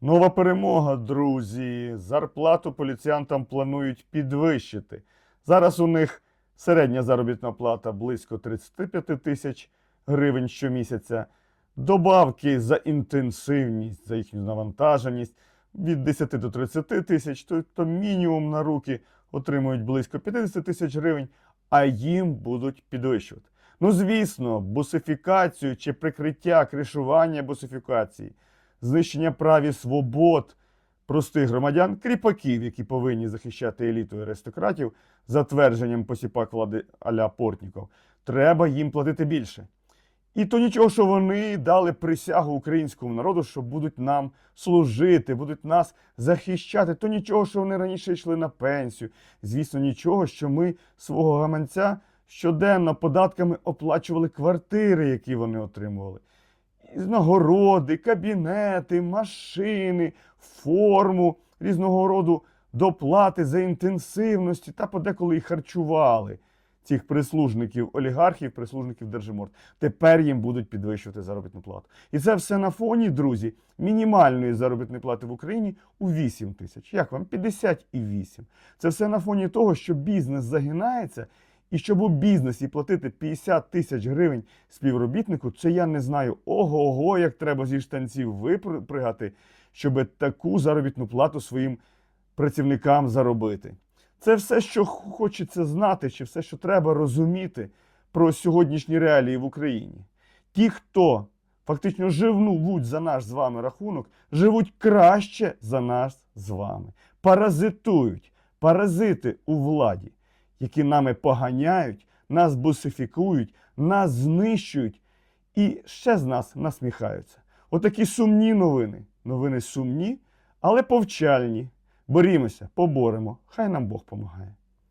Нова перемога, друзі. Зарплату поліціянтам планують підвищити. Зараз у них середня заробітна плата близько 35 тисяч гривень щомісяця. Добавки за інтенсивність, за їхню навантаженість від 10 до 30 тисяч, тобто мінімум на руки отримують близько 50 тисяч гривень, а їм будуть підвищувати. Ну, звісно, бусифікацію чи прикриття кришування бусифікації, знищення прав і свобод простих громадян, кріпаків, які повинні захищати еліту і аристократів, за твердженням посіпак влади Аля Портніков, треба їм платити більше. І то нічого, що вони дали присягу українському народу, що будуть нам служити, будуть нас захищати. То нічого, що вони раніше йшли на пенсію. Звісно, нічого, що ми свого гаманця щоденно податками оплачували квартири, які вони отримували. Нагороди, кабінети, машини, форму, різного роду доплати за інтенсивності та подеколи і харчували цих прислужників олігархів, прислужників держиморд. Тепер їм будуть підвищувати заробітну плату. І це все на фоні, друзі, мінімальної заробітної плати в Україні у 8 тисяч. Як вам? 58. Це все на фоні того, що бізнес загинається. І щоб у бізнесі платити 50 тисяч гривень співробітнику, це я не знаю ого-го, як треба зі штанців випригати, щоб таку заробітну плату своїм працівникам заробити. Це все, що хочеться знати, чи все, що треба розуміти про сьогоднішні реалії в Україні. Ті, хто фактично живнуть за наш з вами рахунок, живуть краще за нас з вами. Паразитують, паразити у владі, які нами поганяють, нас бусифікують, нас знищують і ще з нас насміхаються. Отакі сумні новини. Новини сумні, але повчальні. Борімося, поборемо. Хай нам Бог помагає.